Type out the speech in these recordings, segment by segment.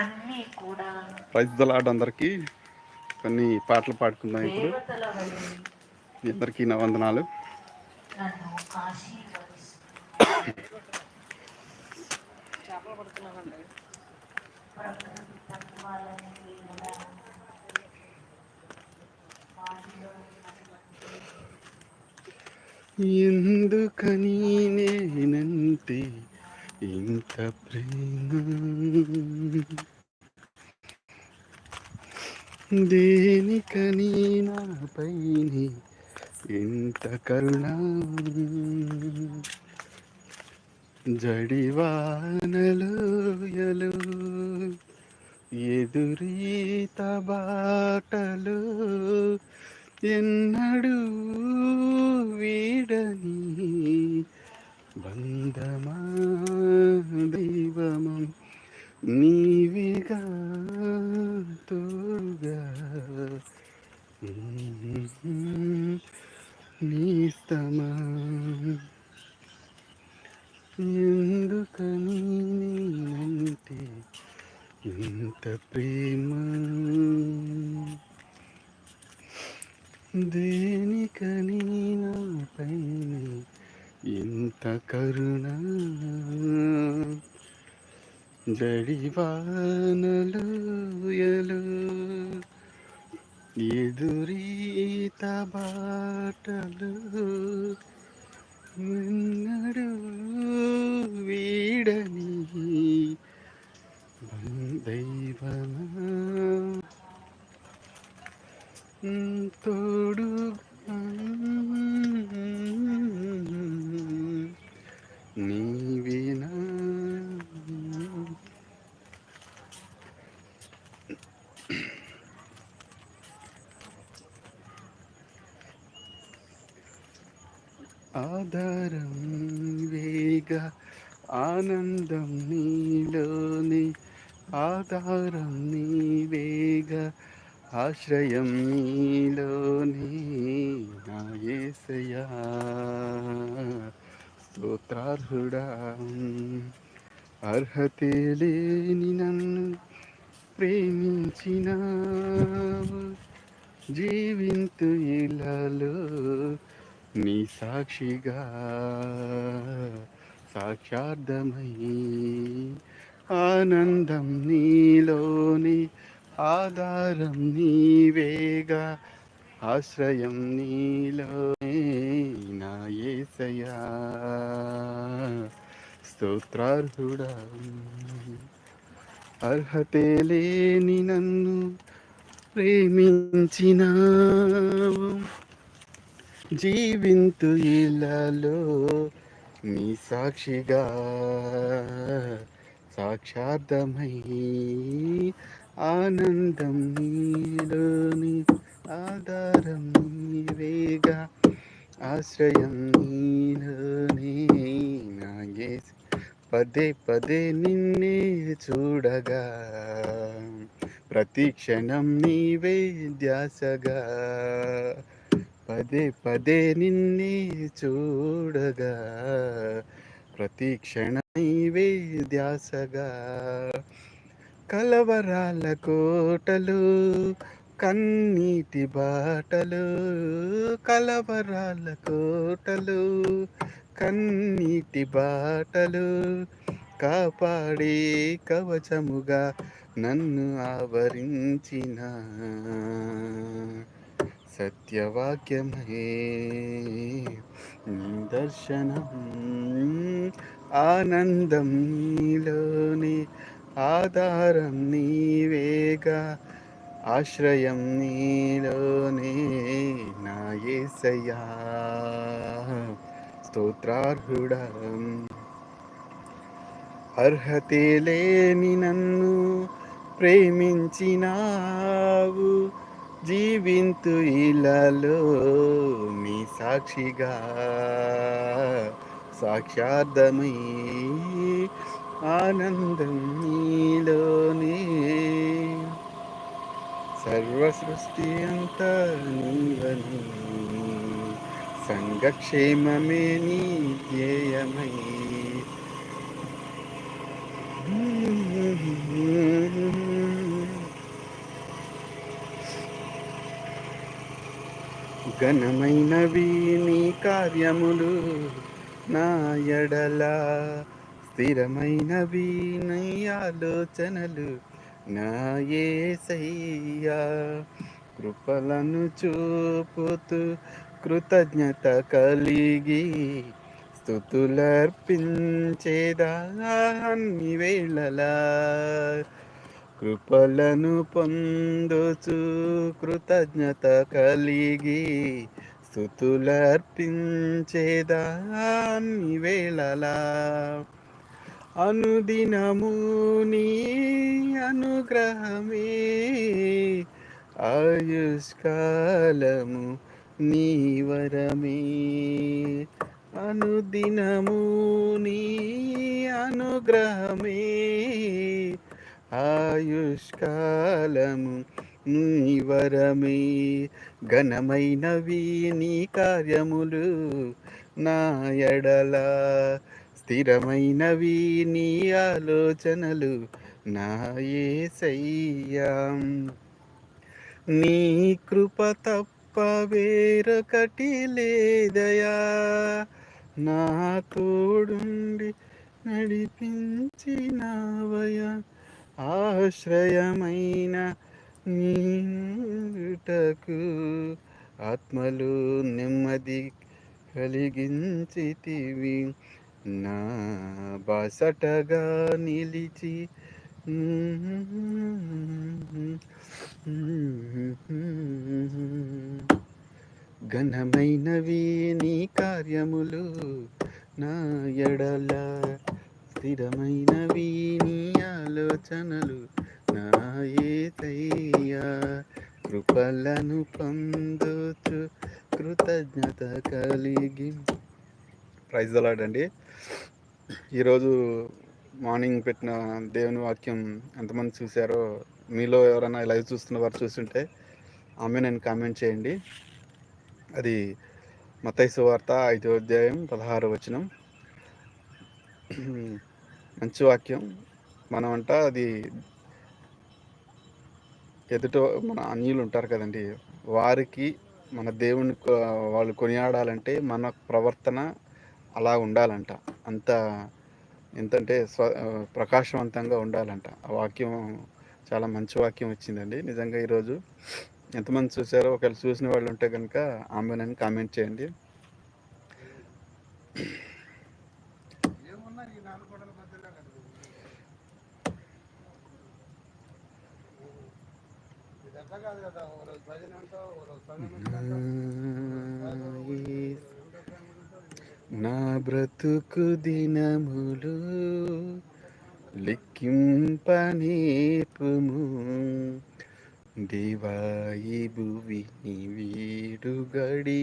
అన్నీ కూడా praise the Lord అందరికీ. కొన్ని పాటలు పాడుకుందాం ఇప్పుడు. మీ అందరికీ నా వందనాలు ఎందుకని నేనంటే ఇంత ప్రేమ. దేనికని నాపైని ఇంత కరుణ. జడివానలోయలు ఎదురీత బాటలు ఎన్నడూ వీడని బంధమా దైవమం? నీవిగా తోగా నీస్తమా ఎందుకని నేనంటే ఇంత ప్రేమ? దేనికని నా నాపై ఇంత కరుణ జడివానలు ఎదురీత బాటలు నిన్నడు వీడని దైవమా తోడుగా నీవేనా ఆధారం వేగ ఆనందం నీలోని ఆధారం నీవేగ ఆశ్రయం నీలోని నాయసయా స్తోత్రార్హుడా అర్హతే లేని నన్ను ప్రేమించినావు. జీవింతు ఇలాలో నీ సాక్షిగా. సాక్షార్థమై ఆనందం నీలోని ఆధారం నీవేగా ఆశ్రయం నీలోనే నా యేసయ్యా స్తోత్రార్హుడా అర్హతే లేని నన్ను ప్రేమించినావు. జీవింతు ఇలాలో నీ సాక్షిగా సాక్షార్థమై ఆనందం నీలోని ఆధారం నీవేగా ఆశ్రయం నీలోనే నా పదే పదే నిన్నే చూడగా ప్రతి క్షణం నీవే ధ్యాసగా. పదే పదే నిన్నే చూడగా ప్రతి క్షణం ధ్యాసగా. కలవరాల కోటలు కన్నీటి బాటలు కలవరాల కోటలు కన్నీటి బాటలు కాపాడే కవచముగా నన్ను ఆవరించిన. సత్యవాక్యమే దర్శనం ఆనందం నీలోని ఆధారం నీవేగా ఆశ్రయం నీలోనే నా ఏసయ్యా. స్తోత్రార్హుడా. అర్హతే లేని నన్ను ప్రేమించినావు. జీవింతు ఇలాలో మీ సాక్షిగా సాక్షార్థమై ఆనందం నీలోనే సర్వసృష్టి అంతా నీవని సంఘక్షేమమే నీ ధ్యేయమై Mm-hmm. ఘనమైనవి నీ కార్యములు నా ఎడల. స్థిరమైనవి నీ ఆలోచనలు నా ఏసయ్యా. కృపలను చూపుతూ కృతజ్ఞత కలిగి స్థుతులర్పించేదా అన్ని వేళలా. కృపలను పొందుచు కృతజ్ఞత కలిగి స్థుతులర్పించేదాన్ని వేళలా. అనుదినము నీ అనుగ్రహమే ఆయుష్కాలము నీ వరమే. అనుదినము నీ అనుగ్రహమే ఆయుష్కాలము నీ వరమే. ఘనమైనవి నీ కార్యములు నా ఎడల. స్థిరమైనవి నీ ఆలోచనలు నా ఏసయ్యా. నీ కృప తప్ప వేరొకటి లేదయా. నా తోడుండి నడిపించినవయా. ఆశ్రయమైన నీటకు ఆత్మలు నెమ్మది కలిగించితివి. నా బాసటగా నిలిచి ఘనమైనవి నీ కార్యములు నా ఎడల స్థిరమైనవి నీ ఆలోచనలు నా ఏతయ్యా కృపలను పొందుతూ కృతజ్ఞత కలిగి. ప్రైజ్ అలాడండి ఈరోజు మార్నింగ్ పెట్టిన దేవుని వాక్యం ఎంతమంది చూశారో మీలో ఎవరైనా లైవ్ చూస్తున్న వారు చూస్తుంటే ఆమె నేను కామెంట్ చేయండి. అది మతైసు వార్త ఐదో అధ్యాయం పదహారు వచనం. మంచి వాక్యం. మనమంట అది ఎదుట మన అన్యులు ఉంటారు కదండి. వారికి మన దేవుని వాళ్ళు కొనియాడాలంటే మన ప్రవర్తన అలా ఉండాలంట. అంత ఎంతంటే స్వ ప్రకాశవంతంగా ఉండాలంట. ఆ వాక్యం చాలా మంచి వాక్యం వచ్చిందండి నిజంగా ఈరోజు ఎంతమంది చూసారో ఒకవేళ చూసిన వాళ్ళు ఉంటే కనుక ఆమెనని కామెంట్ చేయండి. నా బ్రతుకు దినములు లిక్కింపనేపుము దివాయి భువి వీడు గడి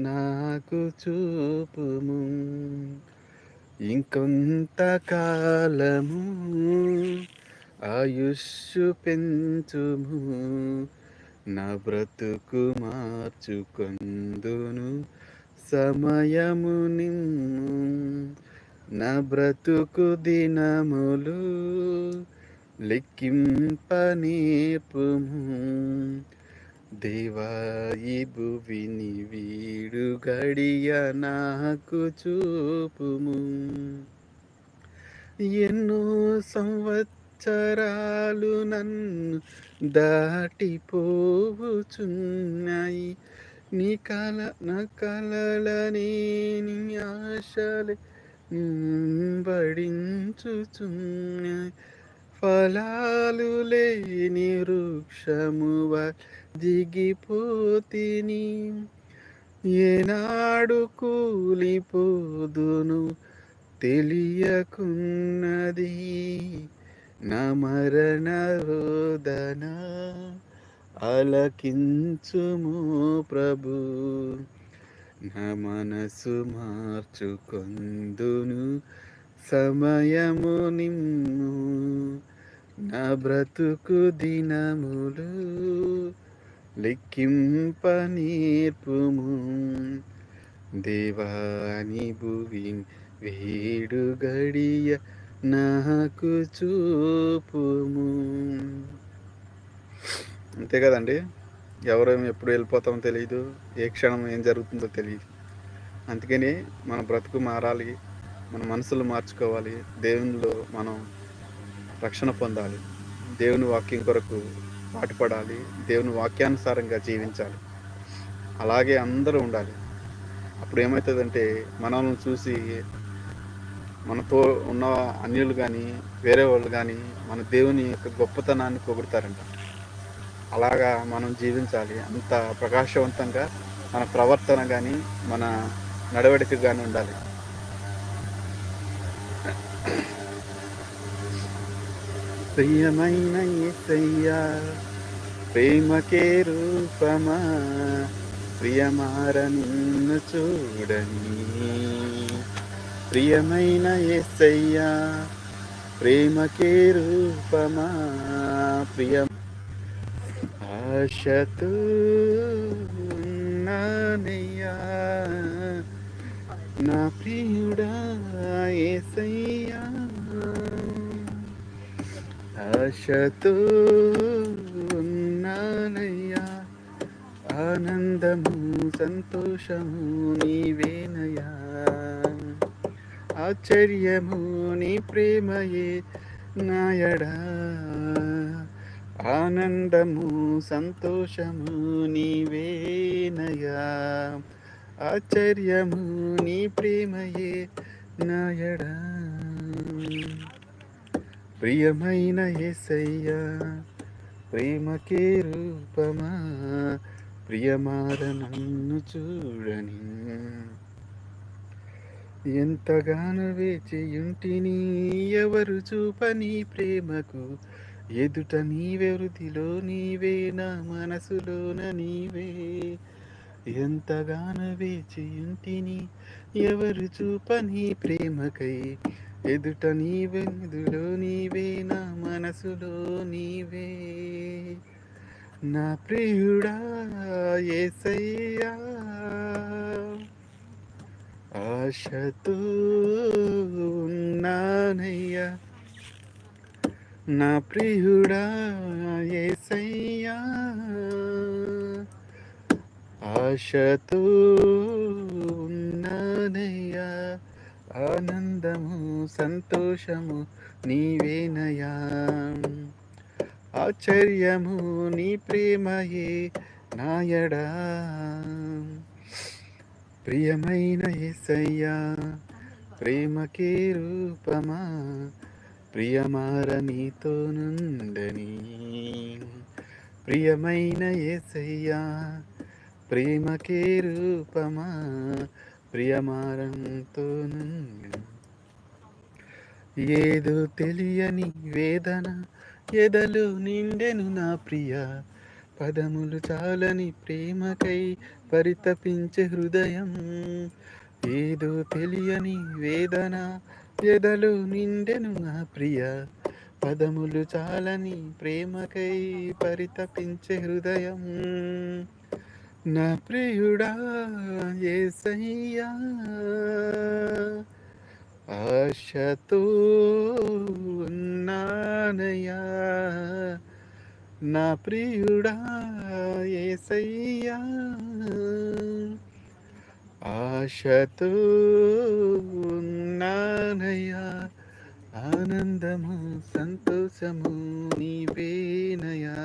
నాకు చూపుము. ఇంకొంత కాలము ఆయుష్షు పెంచుము నా బ్రతుకు మార్చుకొందును. సమయము నిమ్ము నా బ్రతుకు దినములు లెక్కింపనేపుము దేవాయి భువిని వీడు గడియ నాకు చూపుము. ఎన్నో సంవత్సరాలు నన్ను దాటిపోవుచున్నాయి. నీ కల నా కలలనే నీ ఆశలే బడించుచున్నాయి ఫలాలు లేని వృక్షమువ దిగిపోతిని ఏనాడు కూలిపోదును తెలియకున్నది. నమరణ రోదన అలకించుము ప్రభు. నా మనసు మార్చుకొందును సమయము నిమ్ము నా బ్రతుకు దినములు లెక్కింప నేర్పుము. దేవాని భువి వేడు గడియ నాకు చూపుము. అంతే కదండి. ఎవరేమి ఎప్పుడు వెళ్ళిపోతామో తెలియదు ఏ క్షణం ఏం జరుగుతుందో తెలియదు అందుకని మన బ్రతుకు మారాలి. మన మనసులు మార్చుకోవాలి. దేవునిలో మనం రక్షణ పొందాలి. దేవుని వాక్యం కొరకు పాటుపడాలి. దేవుని వాక్యానుసారంగా జీవించాలి. అలాగే అందరూ ఉండాలి. అప్పుడు ఏమవుతుందంటే మనల్ని చూసి మనతో ఉన్న అన్యులు కానీ వేరే వాళ్ళు కానీ మన దేవుని యొక్క గొప్పతనాన్ని పొగుడతారంట. అలాగా మనం జీవించాలి. అంత ప్రకాశవంతంగా మన ప్రవర్తన కానీ మన నడవడిక కానీ ఉండాలి. ప్రియమైన ప్రేమకే రూపమా ప్రియమార నిన్ను చూడని. ప్రియమైన యేసయ్యా ప్రేమకే రూపమా ప్రియ ఆశతో ఉన్నానయ్యా. నా ప్రియుడా యేసయ్యా ఆశతో ఉన్నానయ్యా. ఆనందము సంతోషము నీవేనయ్యా. ఆశ్చర్యము నీ ప్రేమయే నాయడా. ఆనందము సంతోషము నీవేనయా ఆశ్చర్యము నీ ప్రేమయే నాయడా. ప్రియమైన ఎసయ్యా ప్రేమకే రూపమా. ప్రియమార నన్ను చూడని. ఎంతగానో వేచియుంటిని ఎవరు చూపని ప్రేమకు? ఎదుట నీవే వృద్ధిలో నీవే నా మనసులోన నీవే. ఎంతగానో వేచియుంటిని ఎవరు చూపని ప్రేమకై? ఎదుట నీవే ఎదులో నీవే నా మనసులో నీవే. నా ప్రియుడా ఏసయ్యా. ఆశతో ఉన్నానయ్యా. నా ప్రియుడా ఏసయ్యా. ఆశతో ఉన్నానయ్యా. ఆనందము సంతోషము నీవేనయా ఆశ్చర్యము నీ ప్రేమయే నాయడా. ప్రియమైన ఏసయ్యా ప్రేమకే రూపమా ప్రియమార నీతో నుండని. ప్రియమైన ఏసయ్యా ప్రేమకే రూపమా ప్రియమారంతో ఏదో తెలియని వేదన ఎదలు నిండెను నా ప్రియ పదములు చాలని ప్రేమకై పరితపించే హృదయం. ఏదో తెలియని వేదన ఎదలు నిండెను నా ప్రియ. పదములు చాలని ప్రేమకై పరితపించే హృదయం. నా ప్రియుడా ఏసయ్యా ఆశతో ఉన్నానయ్యా. నా ప్రియుడా ఏసయ్యా ఆశతో ఉన్నానయ్యా ఆనందము సంతోషము నీవేనయా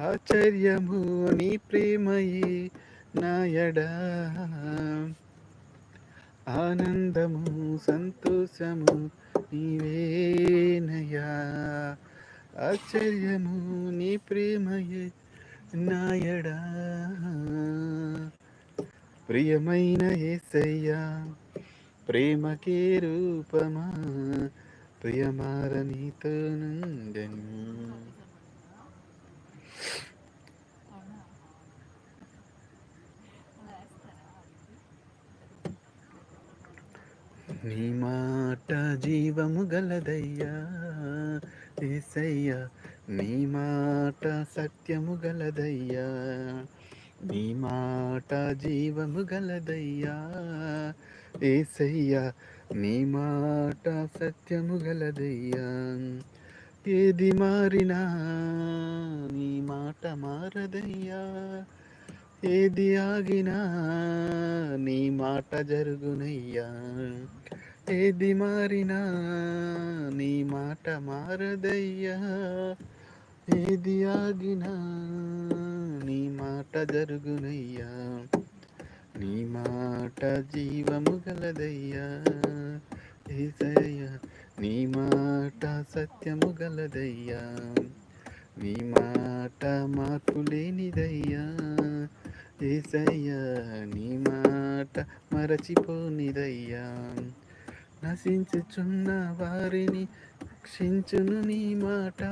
ఆశ్చర్యము నీ ప్రేమయే నాయడా. ఆనందము సంతోషము నీవేనయా ఆశ్చర్యము నీ ప్రేమయే నాయడా. ప్రియమైన ఏసయ్యా ప్రేమకే రూపమా ప్రియమార నీతో నుండను. నీ మాట జీవము గలదయ్యా. ఏసయ్యా నీ మాట సత్యము గలదయ్యా. నీ మాట జీవము గలదయ్యా. ఏసయ్యా నీ మాట సత్యము గలదయ్యా. ఏది మారినా నీ మాట మారదయ్యా. ఏది ఆగినా నీ మాట జరుగునయ్యా. ఏది మారినా నీ మాట మారదయ్యా. ఏది ఆగినా నీ మాట జరుగునయ్యా. నీ మాట జీవము గలదయ్యా. ఏసయ్యా నీ మాట సత్యము గలదయ్యా. నీ మాట మార్పు లేనిదయ్యా. ఏసయ్యా నీ మాట మరచిపోనిదయ్యా. నశించుచున్న వారిని రక్షించును నీ మాట.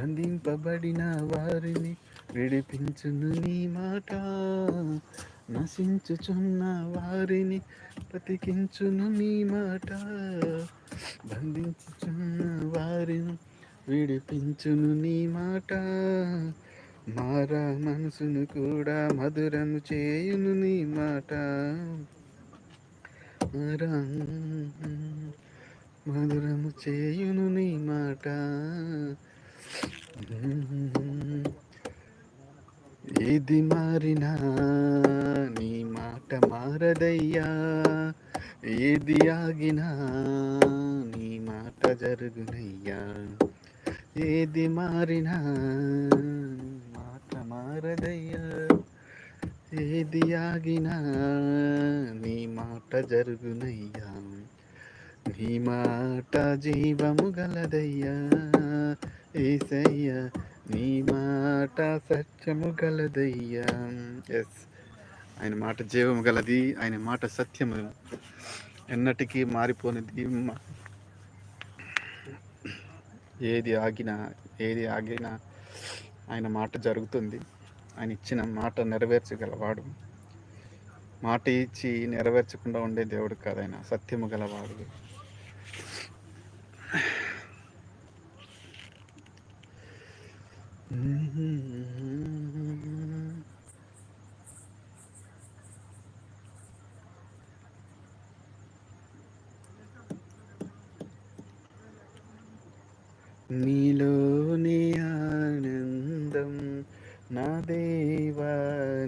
బంధింపబడిన వారిని విడిపించును నీ మాట. నశించుచున్న వారిని బ్రతికించును నీ మాట. బంధించుచున్న వారిని విడిపించును నీ మాట. మారా మనసును కూడా మధురము చేయును నీ మాట. మధురము చేయును నీ మాట. ఏది మారినా నీ మాట మారదయ్యా. ఏది ఆగినా నీ మాట జరుగునయ్యా. ఏది మారినా మాట మారదయ్యా. ఏది ఆగినా నీ మాట జరుగునయ్యా. నీ మాట జీవము గలదయ్యా. ఏసయ్యా నీ మాట సత్యము గలదయ్యా. ఎస్ ఆయన మాట జీవము గలది ఆయన మాట సత్యము. ఎన్నటికీ మారిపోనిది ఏది ఆగినా ఏది ఆగినా ఆయన మాట జరుగుతుంది. ఆయన ఇచ్చిన మాట నెరవేర్చగలవాడు. మాట ఇచ్చి నెరవేర్చకుండా ఉండే దేవుడు కాదు ఆయన సత్యము గలవాడు. నీలోని ఆనందం నా దేవా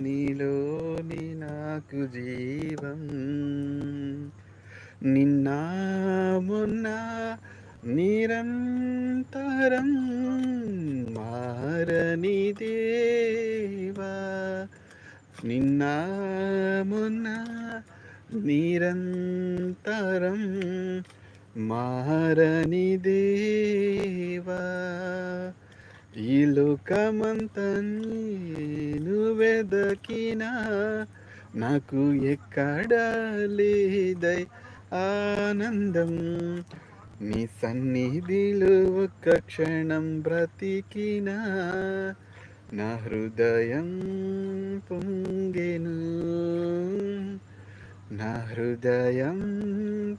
నీలోని నాకు జీవం. నిన్న మొన్న నిరంతరం మారని దేవా. నిన్న మొన్న నిరంతరం మారని దేవా. ఈ లోకమంతను నువ్వెదకినా నాకు ఎక్కడ లేదై ఆనందం. నీ సన్నిధిలో ఒక్క క్షణం బ్రతికినా నా హృదయం పొంగెను. నా హృదయం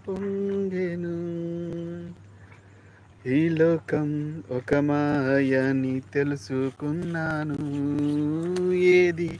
పొంగెను. ఈ లోకం ఒక మాయని తెలుసుకున్నాను. ఏది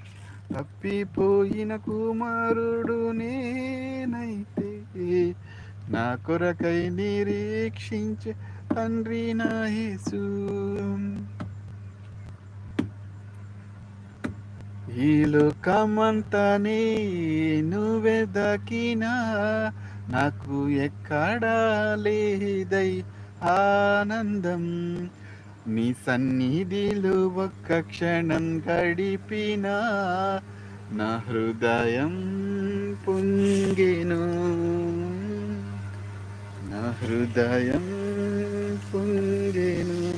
తప్పిపోయిన కుమారుడు నేనైతే. నా కొరకై నిరీక్షించే తండ్రి నా యేసు. ఈ లోకమంతా నేను వెదకినా నాకు ఎక్కడా లేదై ఆనందం. నీ సన్నిధిలో ఒక్క క్షణం గడిపినా నా హృదయం పొంగెను. నా హృదయం పొంగెను.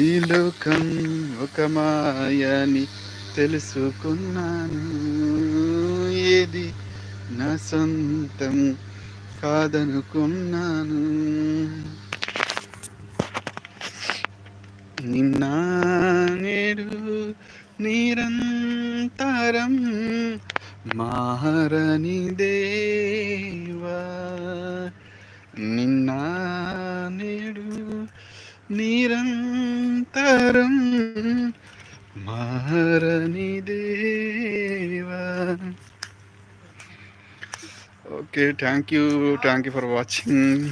ఈ లోకం ఒక మాయని తెలుసుకున్నాను. ఏది నా సొంతం కాదనుకున్నాను. నిన్న నేడు నిరంతరం మారని దేవా. నిన్న నేడు నిరంతరం మారని దేవా. Okay thank you thank you for watching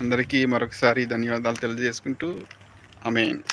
అందరికీ మరొకసారి ధన్యవాదాలు తెలియజేసుకుంటూ I mean,